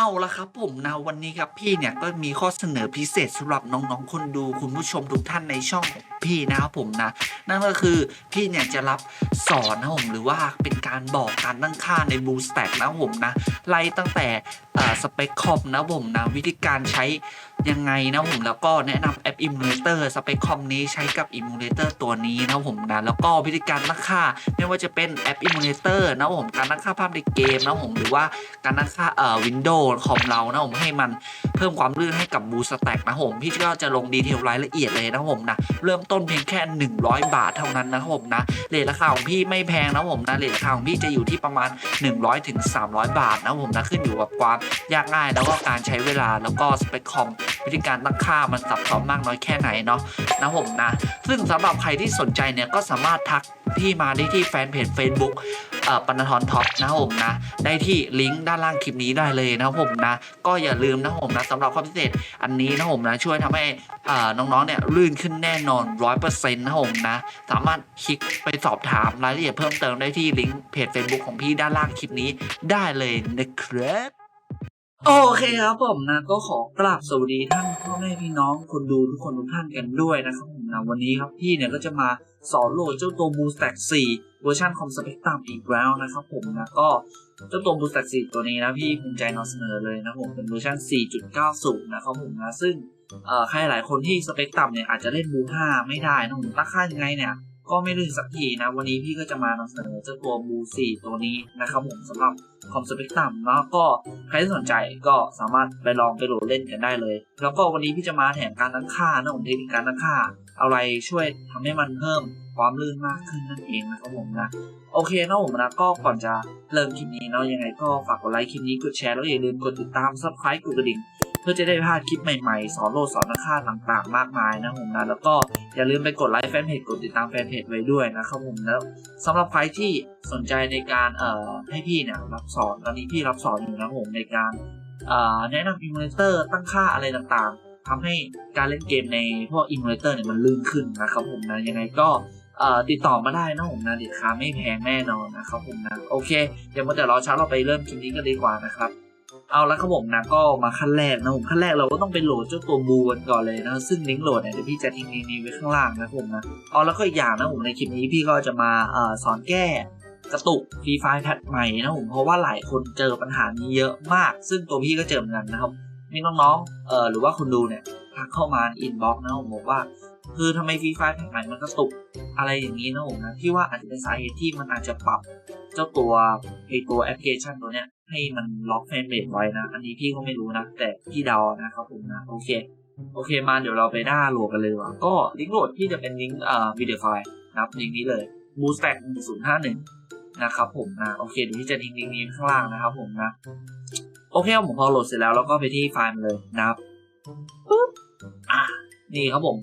เอาละครับผมนะวันนี้ครับพี่เนี่ยก็มีข้อเสนอพิเศษสำหรับน้องๆ คนดูคุณผู้ชมทุกท่านในช่องของพี่นะครับผมนะ นั่นก็คือพี่เนี่ยจะรับสอนนะผมหรือว่าเป็นการบอกการตั้งค่าในบูสแต็กนะผมนะไล่ตั้งแต่ สเปคคอมนะผมนะวิธีการใช้ยังไงนะผมแล้วก็แนะนำแอป Emulator สเปคคอมนี้ใช้กับ Emulator ตัวนี้นะผมนะแล้วก็วิธีการตั้งค่า ไม่ว่าจะเป็นแอป Emulator นะผมการตั้งค่าภาพในเกมนะผมหรือว่าการตั้งค่าเอ่อ Windows คอมเรานะผมให้มันเพิ่มความลื่นให้กับบูสแต็กนะผมพี่ก็จะลงดีเทลรายละเอียดเลยนะผมนะเริ่มต้นเพียงแค่ 100 บาทเท่านั้นนะผมนะเรทราคาของพี่ไม่แพงนะผมนะเรทราคาของพี่จะอยู่ที่ประมาณ 100ถึง300 บาทนะผมนะขึ้นอยู่กับความยากง่ายแล้วก็การใช้เวลาแล้วก็สเปคคอมวิธีการตั้งค่ามันซับซ้อนมากน้อยแค่ไหนเนาะนะผมนะ ซึ่งสำหรับใครที่สนใจเนี่ยก็สามารถทักพี่มาได้ที่แฟนเพจ Facebook เอ่อปนทรท็อปนะผมนะ ได้ที่ลิงก์ด้านล่างคลิปนี้ได้เลยนะผมนะ ก็อย่าลืมนะผมนะสำหรับความพิเศษอันนี้นะผมนะ ช่วยทำให้อ่าน้องๆเนี่ยลื่นขึ้นแน่นอน100%นะครับผมนะ สามารถคลิกไปสอบถามรายละเอียดเพิ่มเติมได้ที่ลิงก์เพจ Facebook ของพี่ด้านล่างคลิปนี้ได้เลยนะครับ โอเคครับผมนะก็ขอกราบสวัสดีท่านพ่อแม่พี่น้องคนดูทุกคนทุกท่านกันด้วยนะครับผมนะวันนี้ครับพี่เนี่ยก็จะมาสอนโหลดเจ้าตัว b o o s t a c 4เวอร์ชันคอมสเปกต u มอีกแล้วนะครับผมนะก็เจ้าตัว b o o s t a c 4ตัวนี้นะพี่ภูมิใจนำเสนอเลยนะผมเป็นเวอร์ชัน4.90 นะครับผมนะซึ่งเอ่อใครหลายคนที่สเปกต่ำเนี่ยอาจจะเล่นบู5ไม่ได้นะผมตั้งค่ายังไงเนี่ย ก็ไม่ลื่นสักทีนะ วันนี้พี่ก็จะมานำเสนอเจ้าตัวบู4ตัวนี้นะครับผมสำหรับคอมสเปกตรัมเนาะก็ใครที่สนใจก็สามารถไปลองไปโหลดเล่นกันได้เลย แล้วก็วันนี้พี่จะมาแถมการตั้งค่านะผมเทคนิคการตั้งค่า อะไรช่วยทำให้มันเพิ่มความลื่นมากขึ้นนั่นเองนะครับผมนะ โอเคนะผมนะก็ก่อนจะเริ่มคลิปนี้เนาะยังไงก็ฝากกดไลค์คลิปนี้กดแชร์แล้วอย่าลืมกดติดตาม subscribe กดกระดิ่ง พื่อจะได้พลาดคลิปใหม่ๆ สอนโลดสอนนักฆ่าต่างๆ มากมายนะผมนะ แล้วก็อย่าลืมไปกดไลค์แฟนเพจกดติดตามแฟนเพจไว้ด้วยนะครับผมแล้วสำหรับใครที่สนใจในการเอ่อให้พี่เนี่ยรับสอนตอนนี้พี่รับสอนอยู่นะผมในการเอ่อแนะนำอิมูเลเตอร์ตั้งค่าอะไรต่างๆทำให้การเล่นเกมในพวกอิมูเลเตอร์เนี่ยมันลื่นขึ้นนะครับผมนะยังไงก็เอ่อติดต่อมาได้นะผมนะเด็ดขาไม่แพงแน่นอนนะครับผมนะโอเค เดี๋ยวมาแต่รอช้าเราไปเริ่มคลิปนี้กันดีกว่านะครับ เอาละครับผมนะก็มาขั้นแรกนะผมขั้นแรกเราก็ต้องไปโหลดเจ้าตัวบูกันก่อนเลยนะซึ่งลิงก์โหลดเนี่ยเดี๋ยวพี่จะทิ้งลิงก์นี้ไว้ข้างล่างนะผมนะเอาแล้วก็อีกอย่างนะผมในคลิปนี้พี่ก็จะมาเอ่อสอนแก้กระตุกฟรีไฟล์แพทใหม่นะผมเพราะว่าหลายคนเจอปัญหานี้เยอะมาก ซึ่งตัวพี่ก็เจอเหมือนกันนะครับมีน้องๆเอ่อหรือว่าคนดูเนี่ยทักเข้ามาอินบ็อกซ์นะผมบอกว่า คือทำไมฟรีไฟล์แพทใหม่มันกระตุกอะไรอย่างนี้นะผมนะพี่ว่าอาจจะเป็นสาเหตุที่มันอาจจะปรับเจ้าตัวไอตัวแอปพลิเคชันตัวเนี้ยให้มันล็อกเฟรมเรทไว้นะ อันนี้พี่ก็ไม่รู้นะ แต่พี่เดานะครับผมนะ โอเค โอเคมาเดี๋ยวเราไปด้าโหลดกันเลยว่าก็ลิงก์โหลดที่จะเป็นลิงก์อ่าวิดีโอไฟล์นะครับลิงก์นี้เลย bootstack 1051นะครับผมนะ โอเคเดี๋ยวพี่จะทิ้งลิงก์นี้ข้างล่างนะครับผมนะ โอเคผมพอโหลดเสร็จแล้วเราก็ไปที่ไฟล์มันเลยนะครับปุ๊บอะนี่ครับผม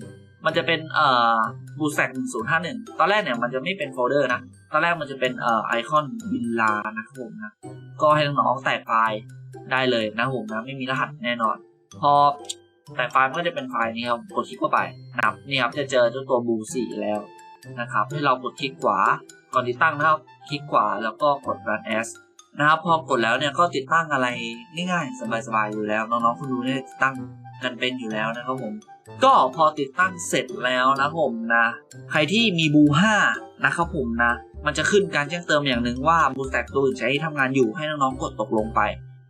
มันจะเป็นเอ่อ bootstack 1051ตอนแรกเนี่ยมันจะไม่เป็นโฟลเดอร์นะ ตอนแรกมันจะเป็นเอ่อไอคอนวินลานะครับผมนะ ก็ให้น้องๆแตกไฟล์ได้เลยนะผมนะไม่มีรหัสแน่นอน พอแตกไฟล์มันก็จะเป็นไฟล์นี้ครับกดคลิกเข้าไปนับนี่ครับจะเจอเจ้าตัวบูสี่แล้วนะครับให้เรากดคลิกขวาก่อนติดตั้งนะครับคลิกขวาแล้วก็กด run as นะครับพอกดแล้วเนี่ยก็ติดตั้งอะไรง่ายๆ สบายๆอยู่แล้วน้องๆคุณดูเนี่ยติดตั้งกันเป็นอยู่แล้วนะครับผม ก็พอติดตั้งเสร็จแล้วนะผมนะ ใครที่มีบู5นะครับผมนะ มันจะขึ้นการแจ้งเตือนอย่างหนึ่งว่าบูสแต็กตัวอื่นใช้ทำงานอยู่ให้น้องๆกดตกลงไป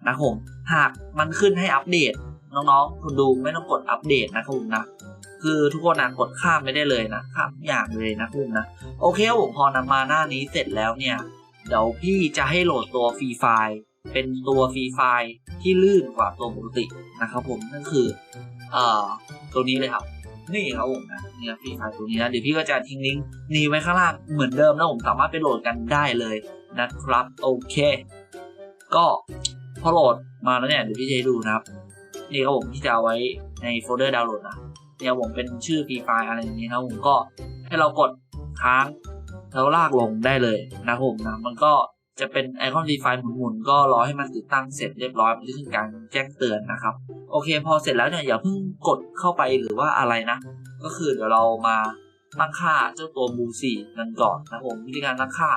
นะครับผมหากมันขึ้นให้อัปเดต น้องๆคุณดูไม่ต้องกดอัปเดตนะครับผมนะคือทุกคนนะกดข้ามไม่ได้เลยนะข้ามทุกอย่างเลยนะคุณนะโอเคครับผมพอนำมาหน้านี้เสร็จแล้วเนี่ยเดี๋ยวพี่จะให้โหลดตัวฟรีไฟล์เป็นตัวฟรีไฟล์ที่ลื่นกว่าตัวปกตินะครับผมนั่นคือเอ่อ ตัวนี้เลยครับ นี่ครับผมนะเนี่ยฟรีไฟล์ตัวนี้นะเดี๋ยวพี่ก็จะทิ้งลิงก์นี้ไว้ข้างล่างเหมือนเดิมนะผมสามารถไปโหลดกันได้เลยนะครับ โอเค ก็พอโหลดมาแล้วเนี่ยเดี๋ยวพี่จะให้ดูนะครับนี่ครับผมที่จะเอาไว้ในโฟลเดอร์ดาวน์โหลดนะเนี่ยผมเป็นชื่อฟรีไฟล์อะไรอย่างนี้นะผมก็ให้เรากดค้างแล้วลากลงได้เลยนะครับผมนะมันก็ จะเป็นไอคอนรีไฟล์หมุนๆก็รอให้มันติดตั้งเสร็จเรียบร้อยมันจะขึ้นการแจ้งเตือนนะครับ โอเคพอเสร็จแล้วเนี่ยอย่าเพิ่งกดเข้าไปหรือว่าอะไรนะ ก็คือเดี๋ยวเรามาตั้งค่าเจ้าตัวบูสี่กันก่อนนะผมวิธีการตั้งค่า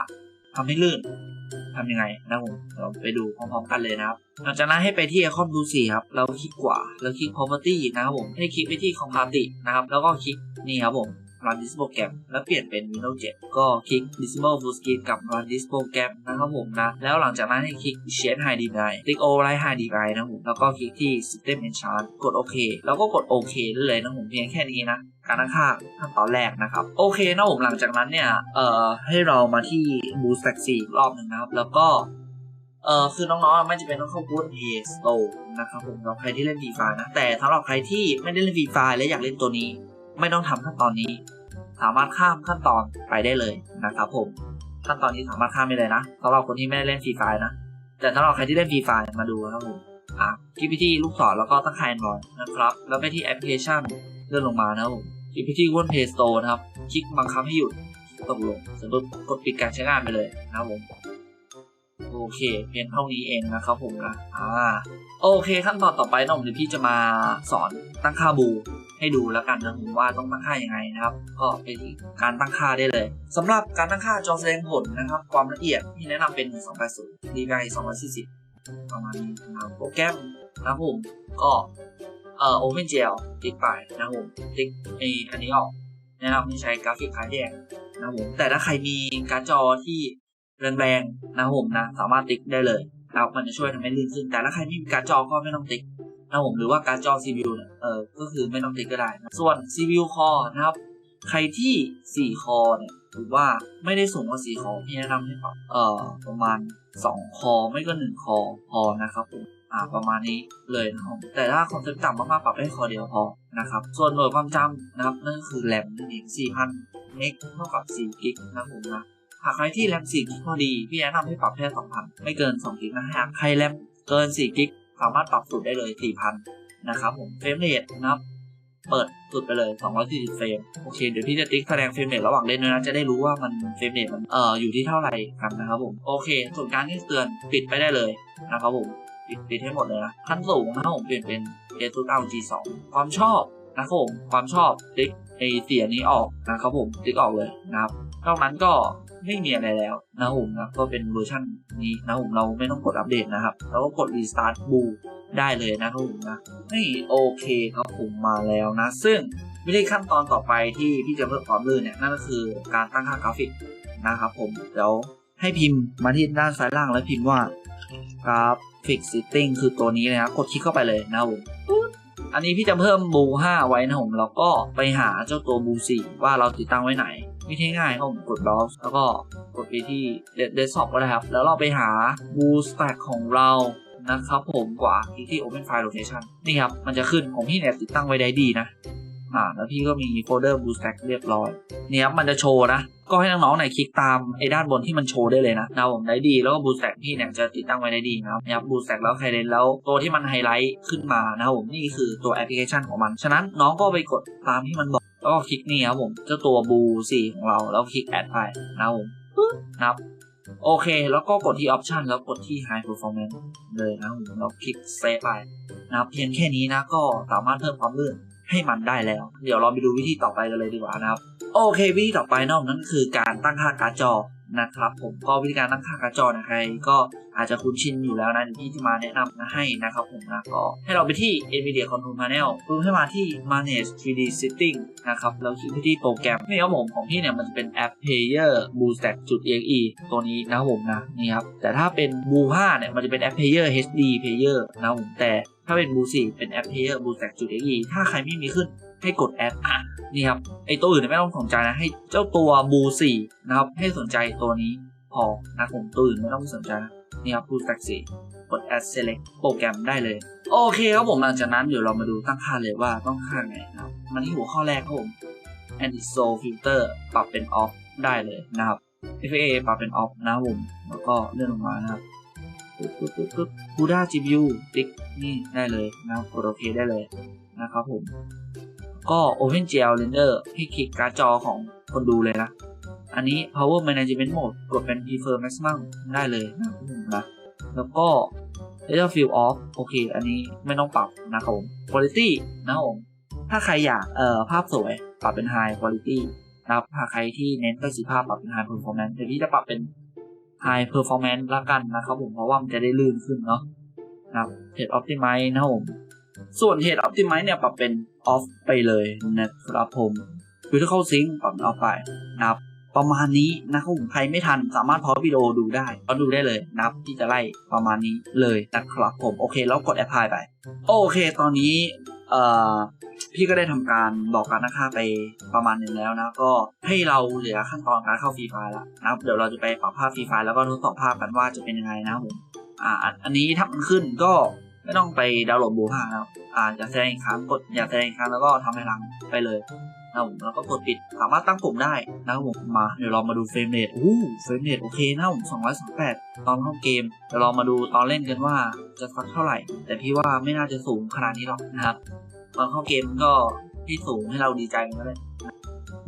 ทำให้ลื่นททำยังไงนะผมเราไปดูพร้อมๆกันเลยนะครับหลังจากนั้นให้ไปที่ Icon Blue 4ครับเราคลิกขวาแล้วคลิก Property นะครับผมให้คลิกไปที่ Compati นะครับแล้วก็คลิกนี่ครับผม Run this program แล้วเปลี่ยนเป็น Windows 7 ก็คลิก Disable Full Screen กับ Run this program นะครับผมนะ แล้วหลังจากนั้นให้คลิก Change High Device คลิก Override High Device นะครับผมแล้วก็คลิกที่ System Enchant กดโอเคแล้วก็กดโอเคได้เลยนะครับผมเพียงแค่นี้นะการค่าขั้นตอนแรกนะครับ โอเคนะผมหลังจากนั้นเนี่ย เอ่อ ให้เรามาที่ Boost Stack 4รอบหนึ่งนะครับ แล้วก็ เอ่อ คือน้องๆไม่จะเป็นต้องเข้า Google Play Store นะครับผมสำหรับใครที่เล่น Free Fire นะ แต่สำหรับใครที่ไม่ได้เล่น Free Fire และอยากเล่นตัวนี้ ไม่ต้องทำขั้นตอนนี้ สามารถข้ามขั้นตอนไปได้เลยนะครับผม ขั้นตอนนี้สามารถข้ามไปเลยนะสำหรับคนที่ไม่ได้เล่นฟรีไฟนะ แต่สำหรับใครที่เล่นฟรีไฟมาดูนะครับผมอะคลิกไปที่ลูกศรแล้วก็ตั้งค่า Android นะครับ แล้วไปที่แอปพลิเคชันเลื่อนลงมานะครับผมคลิกไปที่ Google Play Store นะครับ คลิกบังคับให้หยุดตกลงเสร็จปุ๊บกดปิดการใช้งานไปเลยนะครับผมโอเคเพียงเท่านี้เองนะครับผมนะอ่าโอเคขั้นตอนต่อไปน้องเดี๋ยวพี่จะมาสอนตั้งค่าบู ให้ดูแล้วกันนะผมว่าต้องตั้งค่ายังไงนะครับ ก็ไปที่การตั้งค่าได้เลยสำหรับการตั้งค่าจอแสดงผลนะครับ ความละเอียดที่แนะนำเป็น 280 DPI 240 ประมาณนี้นะครับโปรแกรมนะผมก็เอ่อ OpenGL ติ๊กไปนะผมติ๊กไออันนี้ออกแนะนำให้ใช้กราฟิกคล้ายแดงนะผมแต่ถ้าใครมีการจอที่แรงๆนะผมนะสามารถติ๊กได้เลยนะครับมันจะช่วยทำให้ลื่นขึ้น แต่ถ้าใครไม่มีการจอก็ไม่ต้องติ๊ก นะครับผมหรือว่าการจอ CPU เนี่ยเออก็คือไม่ต้องติดก็ได้นะส่วน CPU core นะครับ ใครที่ 4 คอเนี่ยถือว่าไม่ได้สูงกว่า 4 คอพี่แนะนำให้ปรับเอ่อประมาณ 2 คอไม่ก็ 1 คอพอนะครับผมอ่าประมาณนี้เลยนะครับแต่ถ้าคอมเซ็ปต์ต่ำมากๆปรับได้คอเดียวพอนะครับ ส่วนหน่วยความจำนะครับนั่นก็คือแรมนั่นเอง4,000เมกเท่ากับ4กิกนะครับผมนะหากใครที่แรม4กิกพอดี พี่แนะนำให้ปรับแค่2,000ไม่เกิน2กิกนะหากใครแรมเกิน4กิก สามารถปรับสุดได้เลย4,000นะครับผมเฟรมเรทนะครับเปิดสุดไปเลย240เฟรมโอเคเดี๋ยวพี่จะติ๊กแสดงเฟรมเรทระหว่างเล่นด้วยนะจะได้รู้ว่ามันเฟรมเรทมันเอ่ออยู่ที่เท่าไหร่กันนะครับผมโอเคส่วนการที่เตือนปิดไปได้เลยนะครับผมปิดปิดให้หมดเลยนะขั้นสูงนะครับผมเปลี่ยนเป็น a s u s ROG 2ความชอบนะครับผมความชอบติ๊กไอเสียนี้ออกนะครับผมติ๊กออกเลยนะครับนอกนั้นก็ ไม่มีอะไรแล้วนะครับผมนะก็เป็นเวอร์ชันนี้นะผมเราไม่ต้องกดอัปเดตนะครับเราก็กด restart b o o ได้เลยนะครับผมนะนี่โอเคครับผมมาแล้วนะ ซึ่งวิธีขั้นตอนต่อไปที่พี่จะเพิ่มความลื่นเนี่ยนั่นก็คือการตั้งค่ากราฟิกนะครับผมเดี๋ยวให้พิมพ์มาที่ด้านซ้ายล่างแล้วพิมพ์ว่ากราฟิก setting คือตัวนี้นะครับกดคลิกเข้าไปเลยนะครับผม อันนี้พี่จะเพิ่มบู5ไว้นะผมแล้วก็ไปหาเจ้าตัวบู4ว่าเราติดตั้งไว้ไหนวิธีง่ายครับผมกด browse แล้วก็กดไปที่ desktop ก็ได้ครับ แล้วเราไปหา boot stack ของเรานะครับผมกว่าที่ที่ open file location นี่ครับ มันจะขึ้นของพี่เนี่ยติดตั้งไว้ได้ดีนะ อ่าแล้วพี่ก็มีโฟลเดอร์ boot stack เรียบร้อย เนี่ยครับมันจะโชว์นะ ก็ให้น้องๆไหนคลิกตามไอ้ด้านบนที่มันโชว์ได้เลยนะนะครับผมได้ดีแล้วก็ boot stack พี่เนี่ยจะติดตั้งไว้ได้ดีนะครับเนี่ยบ boot stack แล้วใครเล่นแล้วตัวที่มันไฮไลท์ขึ้นมานะครับผมนี่คือตัวแอปพลิเคชันของมัน ฉะนั้นน้องก็ไปกดตามที่มันบอกแล้วก็คลิกนี่ครับผมเจ้าตัวบูสี่ของเราแล้วคลิกแอดไปนะครับผมนะครับโอเค แล้วก็กดที่ออปชันแล้วกดที่ High Performance เลยนะครับผมแล้วคลิกเซฟไปนะครับเพียงแค่นี้นะก็สามารถเพิ่มความลื่น ให้มันได้แล้ว เดี๋ยวเราไปดูวิธีต่อไปกันเลยดีกว่านะครับ โอเค วิธีต่อไปนอกนั้นคือการตั้งค่าการ์ดจอ นะครับผมก็วิธีการตั้งค่ากร์ดจอนะใครก็อาจจะคุ้นชินอยู่แล้วนะเดี๋ยวพี่จะมาแนะนำนะให้นะครับผมนะก็ให้เราไปที่ NVIDIA Control Panel ปุ๊บให้มาที่ Manage 3D Setting นะครับแล้วคลิกไปที่โปรแกรมนี่ครับผมของพี่เนี่ยมันจะเป็น App Player Bluestack .exe ตัวนี้นะครับผมนะนี่ครับแต่ถ้าเป็น Blue 5เนี่ยมันจะเป็น App Player HD Player นะครับผมแต่ถ้าเป็น Blue 4เป็น App Player Bluestack .exe ถ้าใครไม่มีขึ้น ให้กดแอดอะนี่ครับไอตัวอื่นไม่ต้องสนใจนะให้เจ้าตัวบูสี่นะครับให้สนใจตัวนี้พอนะผมตัวอื่นไม่ต้องสนใจนะนี่ครับบูสแท็กซี่กด add select โปรแกรมได้เลย โอเคครับผมหลังจากนั้นเดี๋ยวเรามาดูตั้งค่าเลยว่าต้องค่าไงนะครับมาที่หัวข้อแรกครับผม anti soul filter ปรับเป็น off ได้เลยนะครับ FA ปรับเป็น off นะครับผมแล้วก็เลื่อนลงมานะครับปึ๊บปึ๊บปึ๊บปึ๊บ Huda GPU ติ๊กนี่ได้เลยนะครับกดโอเคได้เลยนะครับผม ก็ OpenGL Render ให้คลิกการ์ดจอของคนดูเลยนะ อันนี้ Power Management Mode กดเป็น Prefer Maximum ได้เลยนะนะแล้วก็ Data Field Off โอเค อันนี้ไม่ต้องปรับนะครับผม Quality นะครับผม ถ้าใครอยากเอ่อภาพสวย ปรับเป็น High Quality นะครับถ้าใครที่เน้นประสิทธิภาพปรับเป็น High Performance เดี๋ยวพี่จะปรับเป็น high performance ละกันนะครับผม เพราะว่ามันจะได้ลื่นขึ้นเนาะนะครับ head optimize นะครับผม ส่วน head optimize เนี่ยปรับเป็น off ไปเลยนะครับผม critical sync ปรับ off ไปนะครับประมาณนี้นะครับผมใครไม่ทันสามารถพอวิดีโอดูได้ก็ดูได้เลยนะครับที่จะไล่ประมาณนี้เลยนะครับผมโอเคแล้วกด apply ไป โอเค ตอนนี้เอ่อพี่ก็ได้ทำการบอกการนักค่าไปประมาณนึงแล้วนะ ก็ให้เราเหลือขั้นตอนการเข้าฟรีไฟล์แล้วนะครับ เดี๋ยวเราจะไปปรับภาพฟรีไฟล์แล้วก็ทดสอบภาพกันว่าจะเป็นยังไงนะครับผมอ่าอันอันนี้ถ้ามันขึ้นก็ ไม่ต้องไปดาวน์โหลดบูภาครับอ่าอยากแสดงอีกครั้งกดอยากแสดงอีกครั้งแล้วก็ทำให้หลังไปเลยนะครับผมแล้วก็กดปิดสามารถตั้งปุ่มได้นะครับผมมาเดี๋ยวเรามาดูเฟรมเรทอู้เฟรมเรทโอเคนะครับผม238 ตอนเข้าเกมเดี๋ยวเรามาดูตอนเล่นกันว่าจะสักเท่าไหร่ แต่พี่ว่าไม่น่าจะสูงขนาดนี้หรอกนะครับตอนเข้าเกมก็ที่สูงให้เราดีใจกันก็ได้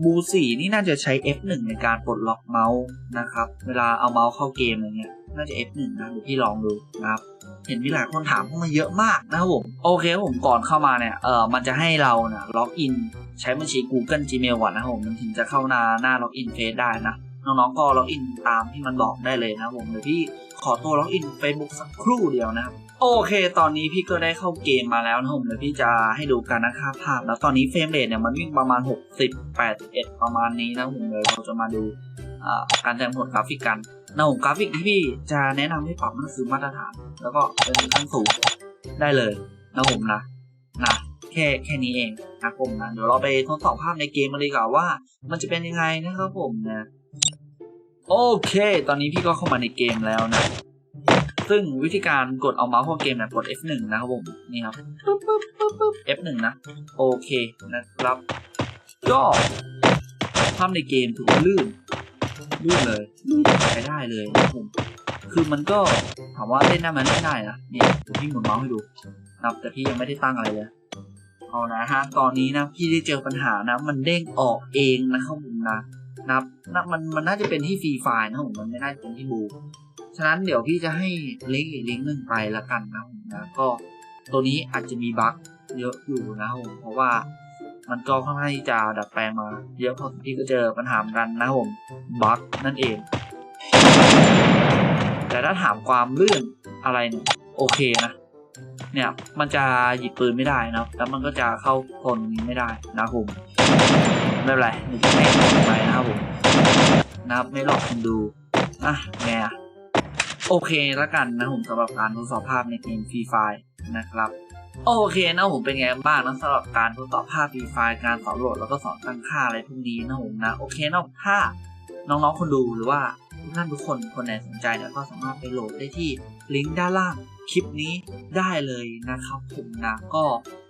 บูสี่นี่น่าจะใช้ F1 ในการปลดล็อกเมาส์นะครับ เวลาเอาเมาส์เข้าเกมอะไรเงี้ย น่าจะ F1 นะดูพี่ลองดูนะครับเห็นมีหลายคนถามเข้ามาเยอะมากนะครับผมโอเคผมก่อนเข้ามาเนี่ยเออมันจะให้เราเนี่ยล็อกอินใช้บัญชี Google Gmail ก่อนนะครับผมมันถึงจะเข้าหน้าหน้าล็อกอินเฟซได้นะน้องๆก็ล็อกอินตามที่มันบอกได้เลยนะครับผมเดี๋ยวพี่ขอตัวล็อกอิน Facebook สักครู่เดียวนะครับโอเค ตอนนี้พี่ก็ได้เข้าเกมมาแล้วนะครับผมเดี๋ยวพี่จะให้ดูการนักค่าภาพ แล้วตอนนี้เฟรมเรทเนี่ยมันวิ่งประมาณ 60 81 ประมาณนี้นะครับผมเดี๋ยวเราจะมาดูการแสดงผลกราฟิกกัน นะผมกราฟิกที่พี่จะแนะนำให้ปรับมันคือมาตรฐาน แล้วก็เป็นขั้นสูงได้เลยนะผมนะนะแค่แค่นี้เองนะผมนะเดี๋ยวเราไปทดสอบภาพในเกมมาเลยกว่าว่า มันจะเป็นยังไงนะครับผมนะโอเค ตอนนี้พี่ก็เข้ามาในเกมแล้วนะ ซึ่งวิธีการกดเอาเมาส์เข้าเกมนะกด F1 นะครับผมนี่ครับ F1 นะ โอเคนะครับ ก็ภาพในเกมถือว่าลื่น ลื่นเลยลื่นใช้ได้เลยผมคือมันก็ถามว่าเล่นได้ไหมันเล่นได้นะนี่เดี๋ยพี่หมุนเมาส์ให้ดูนับแต่พี่ยังไม่ได้ตั้งอะไรเลยเอานะฮะตอนนี้นะพี่ได้เจอปัญหานะ มันเด้งออกเองนะครับผมนะนะครับนะมันมันน่าจะเป็นที่ฟรีไฟล์นะผมมันไม่น่าจะเป็นที่บูฉะนั้นเดี๋ยวพี่จะให้ลิงก์อีกลิงก์หนึ่งไปละกันนะผมนะก็ตัวนี้อาจจะมีบั๊กเยอะอยู่นะครับผมเพราะว่า มันก็ค่อนข้างที่จะดัดแปลงมา เยอะพอพี่ก็เจอปัญหาเหมือนกันนะครับผมบั๊กนั่นเอง แต่ถ้าถามความลื่นอะไรเนี่ยโอเคนะเนี่ยมันจะหยิบปืนไม่ได้นะแล้วมันก็จะเข้าคนนี้ไม่ได้นะครับผมไม่เป็นไรหนูจะไม่ไปนะครับผมนะครับไม่หลอกคุณดูอะไงอะโอเคแล้วกันนะผมสำหรับการทดสอบภาพในเกมฟรีไฟนะครับ โอเคนะผมเป็นไงบ้างนะสำหรับการทดสอบภาพฟรีไฟล์การสอนโหลดแล้วก็สอนตั้งค่าอะไรพวกนี้นะผมนะโอเคนะถ้าน้องๆคนดูหรือว่าทุกท่านทุกคนคนไหนสนใจเนี่ยก็สามารถไปโหลดได้ที่ลิงก์ด้านล่างคลิปนี้ได้เลยนะครับผมนะก็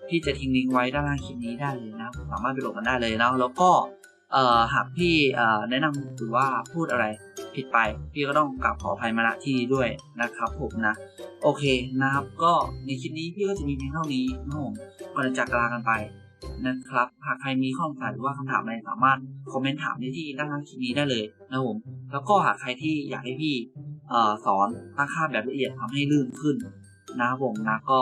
พี่จะทิ้งลิงก์ไว้ด้านล่างคลิปนี้ได้เลยนะสามารถไปโหลดกันได้เลยนะแล้วก็ เอ่อหากพี่เอ่อแนะนำหรือว่าพูดอะไรผิดไป พี่ก็ต้องกราบขออภัยมาณที่นี้ด้วยนะครับผมนะ โอเคนะครับ ก็ในคลิปนี้พี่ก็จะมีเพียงเท่านี้นะผมก่อนจะจากลากันไปนะครับ หากใครมีข้อสงสัยหรือว่าคำถามอะไรสามารถคอมเมนต์ถามได้ที่ด้านล่างคลิปนี้ได้เลยนะผมแล้วก็หากใครที่อยากให้พี่อสอนตั้งค่าแบบละเอียดทำให้ลื่นขึ้นนะครับผมนะก็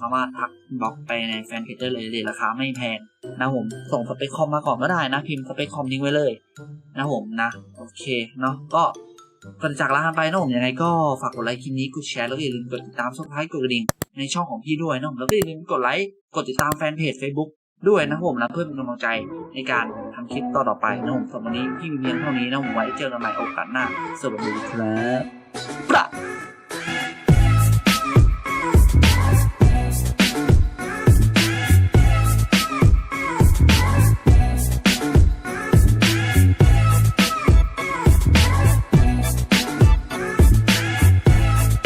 สามารถทักบล็อกไปในแฟนเพจได้เลยเลยราคาไม่แพงนะผมส่งสเปคคอมมาก่อนก็ได้นะ พิมพ์สเปคคอมทิ้งไว้เลยนะผมนะ โอเคเนาะก็ก่อนจากลานไปนะผมยังไงก็ฝากกดไลค์คลิปนี้กดแชร์แล้วก็อย่าลืมกดติดตามซับสไครต์กดกระดิ่งในช่องของพี่ด้วยนะแล้วก็อย่าลืมกดไลค์กดติดตามแฟนเพจ Facebook ด้วยนะผมนะเพื่อเป็นกำลังใจในการทำคลิปต่อๆไปนะผมสำหรับวันนี้พี่มีเพียงเท่านี้นะผมไว้เจอกันใหม่โอกาสหน้าสวัสดีครับปะ